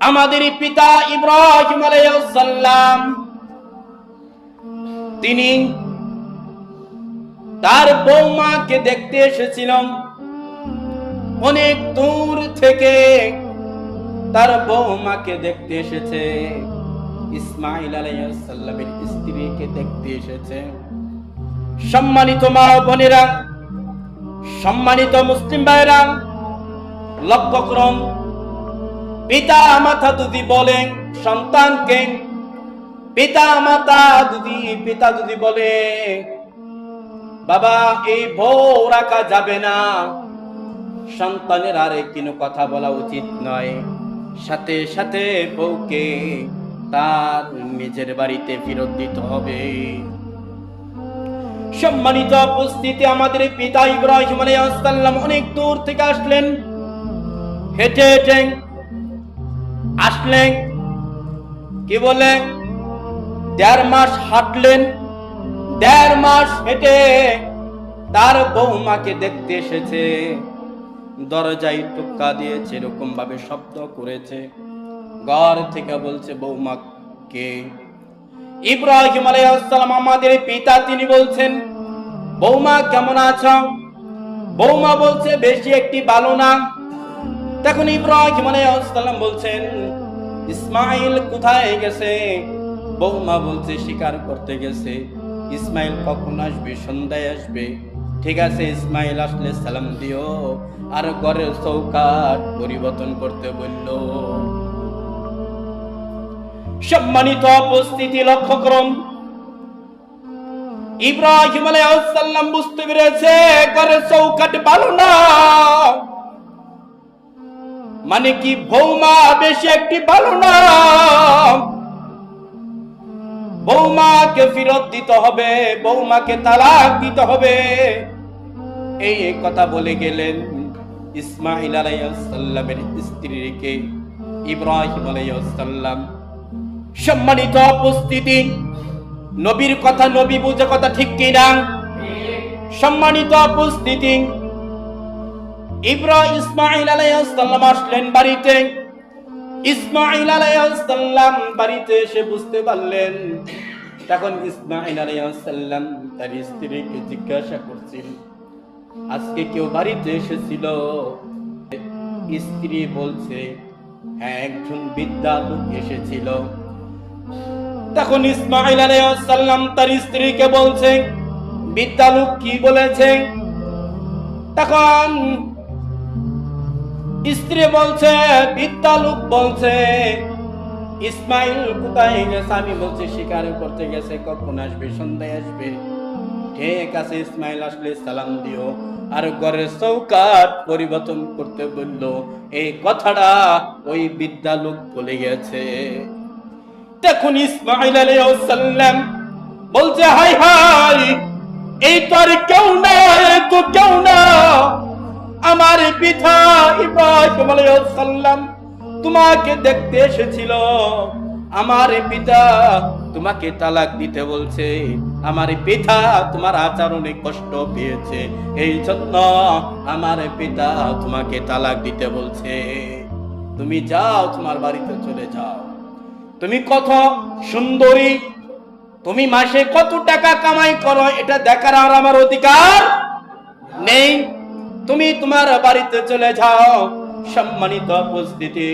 আমাদের পিতা ইব্রাহিম আলাইসাল্লাম তিনি তার বৌমাকে দেখতে এসেছিলাম অনেক দূর থেকে তার বৌমাকে দেখতে এসেছে। ইসমাইল আলাইসাল্লামের স্ত্রীকে দেখতে এসেছে। সম্মানিত মা বোনেরা, সম্মানিত মুসলিম ভাইরা লক্ষ্য করুন পিতা মাতা যদি বলেন, সন্তানকে, পিতা মাতা যদি, পিতা যদি বলে, বাবা, এই বউ রাখা যাবে না। সন্তানের আর কোনো কথা বলা উচিত নয়। সাথে সাথে বউকে তার নিজের বাড়িতে ফেরত দিতে হবে। সম্মানিত উপস্থিতি, আমাদের পিতা ইব্রাহিম আলাইহিসসালাম অনেক দূর থেকে আসলেন। হেঁটে হেঁটে আসলেন? কি বলে দেড় মাস হাঁটলেন, দেড় মাস হেঁটে তার বৌমাকে দেখতে এসেছে। দরজায় টুক্কা দিয়েছে এরকম ভাবে শব্দ করেছে। ঘর থেকে বলছে, বৌমা, কে? ইব্রাহিম আলাইহিসসালাম, আমাদের পিতা। তিনি বলছেন, বৌমা, কেমন আছো? বৌমা বলছে, বেশি একটি ভালো না। তখন ইব্রাহিম আলাইহিসসালাম বলছেন, ইসমাইল কোথায় গেছে? বৌমা বলছে, শিকার করতে গেছে। ইসমাইল কখন আসবে? সন্ধ্যায় আসবে। ঠিক আছে ইসমাইল, আসলে সালাম দিও। আর ঘরের চৌকাট পরিবর্তন করতে বলল। সম্মানিত উপস্থিতি লক্ষ্য করুন ইব্রাহিম আলাইহিসসালাম বুঝতে পেরেছে, ঘরের চৌকাট ভালো না। মানে কি বৌমা বেশি একটি ভালো না বৌমাকে ফিরত দিতে হবে বৌমাকে তালাক দিতে হবে। এই কথা বলে গেলেন ইসমাইল আলাইসাল্লামের স্ত্রীকে ইব্রাহিম আলাইসাল্লাম সম্মানিত উপস্থিতি নবীর কথা নবী বুঝে কথা ঠিক কিনা? সম্মানিত উপস্থিতি ইব্রাহিম ইসমাইল আলাইসাল্লাম আসলেন বাড়িতে। বাড়িতে এসে বুঝতে পারলেন, তখন ইসমাইল আলাইসাল্লাম তার স্ত্রীকে জিজ্ঞাসা আজকে কেউ বাড়িতে এসেছিল? স্ত্রী বলছে হ্যাঁ একজন বিদ্যা এসেছিল। তখন ইসমাইল আলাইসাল্লাম তার স্ত্রীকে বলছে বিদ্যা কি বলেছে? তখন স্ত্রী বলছে বিদ্যা লোক বলছে, ইসমাইল কোথায় গেছে? আমি বলছি, শিকার করতে গেছে, কখন আসবে? সন্ধ্যায় আসবে। ঠিক আছে, ইসমাইল, আসলে সালাম দিও। আর ঘরের চৌকাট পরিবর্তন করতে বলল, এই কথাটা ওই বিদ্যা লোক বলে গেছে। দেখুন ইসমাইল আলাইহিসসালাম বলছে, হাই হাই, এই তো আর কেউ না তো কেউ না। আমার পিতা ইব্রাহিম তোমাকে দেখতে এসেছিল। আমার পিতা তোমাকে তালাক দিতে বলছে। আমার পিতা তোমার আচরণে কষ্ট পেয়েছে। এই জন্য আমার পিতা তোমাকে তালাক দিতে বলছে। তুমি যাও, তোমার বাড়িতে চলে যাও। তুমি কত সুন্দরী, তুমি মাসে কত টাকা কামাই করো, এটা দেখার আর আমার অধিকার নেই। তুমি তোমার বাড়িতে চলে যাও। সম্মানিত উপস্থিতি,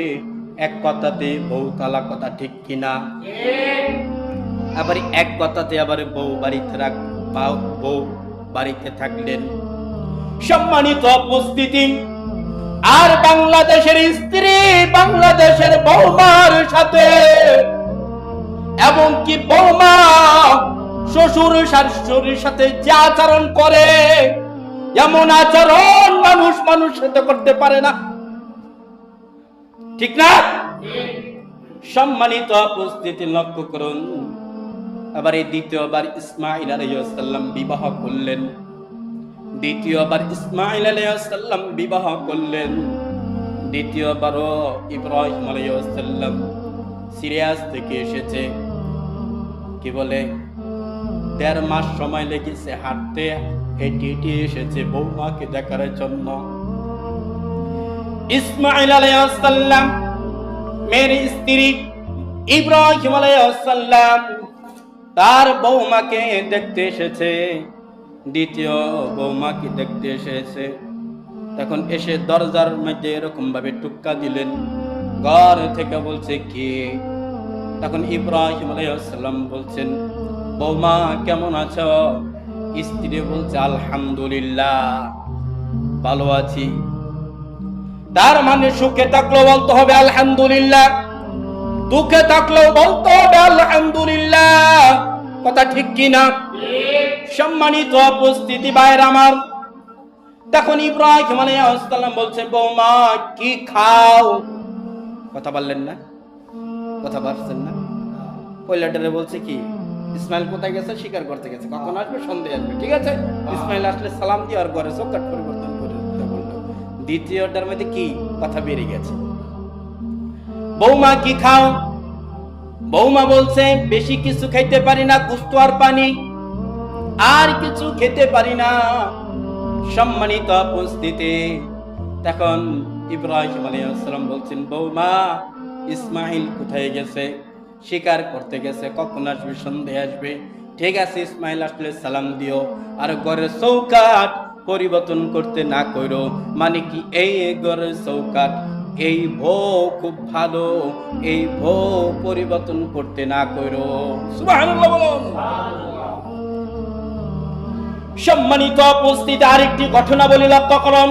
এক কথাতে বউ তালা কথা ঠিক কিনা? আবার এক কথাতে আবার বউ বাড়িতে রাখ বউ বাড়িতে থাকলেন। সম্মানিত উপস্থিতি, আর বাংলাদেশের স্ত্রী বাংলাদেশের বৌমার সাথে, এমনকি বৌমা শ্বশুর শাশুড়ির সাথে যে আচরণ করে এমন আচরণ মানুষ মানুষ সাথে করতে পারে না। ঠিক না? সম্মানিত উপস্থিতি লক্ষ্য করুন আবার এই দ্বিতীয়বার ইসমাইল আলাইসাল্লাম বিবাহ করলেন। দ্বিতীয়বার ইসমাইল আলাইসাল্লাম বিবাহ করলেন। দ্বিতীয়বারও ইব্রাহিম আলাইসাল্লাম সিরিয়াস থেকে এসেছে। কি বলে? দেড় মাস সময় লেগেছে হাঁটতে। হেঁটে হেঁটে এসেছে বৌমাকে দেখার জন্য। ইসমাইল আলাইসাল্লাম মেয়ের স্ত্রী ইব্রাহিম আলাইসাল্লাম তার বৌমাকে দেখতে এসেছে। দ্বিতীয় বৌমাকে দেখতে এসেছে। তখন এসে দরজার মধ্যে এরকম ভাবে টুক্কা দিলেন। ঘর থেকে বলছে, কে? তখন ইব্রাহিম আলাইসাল্লাম বলছেন বৌমা কেমন আছো? স্ত্রী বলছে, আলহামদুলিল্লাহ, ভালো আছি। তার মানে সুখে থাকলেও বলতে হবে, আলহামদুলিল্লাহ। দুঃখে থাকলেও বলতে হবে, আলহামদুলিল্লাহ। কথা ঠিক কিনা সম্মানিত উপস্থিতি বাইরে আমার, তখন ইব্রাহিম আলাইহিসসালাম বলছে, বৌমা, কি খাও? কথা বললেন না, কথা পারছেন না। পয়লাটারে বলছে কি? ইসমাইল কোথায় গেছে? স্বীকার করতে গেছে। কখন আসবে? সন্ধ্যে আসবে, ঠিক আছে? ইসমাইল আসলে সালাম দিয়ে আর ঘরে চোখকাট পরিবর্তন করে বলল দ্বিতীয়টার মধ্যে কি কথা বেরিয়ে গেছে? বৌমা, কি খাও? বৌমা বলছে, বেশি কিছু খাইতে পারি না গুস্ত আর পানি। আর কিছু খেতে পারি না। সম্মানিত উপস্থিতি। তখন ইব্রাহিম আলাইহিসসালাম বলছেন, বৌমা, ইসমাইল কোথায় গেছে? শিকার করতে গেছে, কখন আসবে, সন্ধে আসবে। ঠিক আছে, ইসমাইল, আসলে সালাম দিও। আর ঘরের চৌকাট পরিবর্তন করতে না কইরো। মানে কি, এই ঘরের চৌকাট এই বউ খুব ভালো, এই বউ পরিবর্তন করতে না বলুন। সম্মানিত উপস্থিত আরেকটি ঘটনা বলি লক্ষ্য করুন।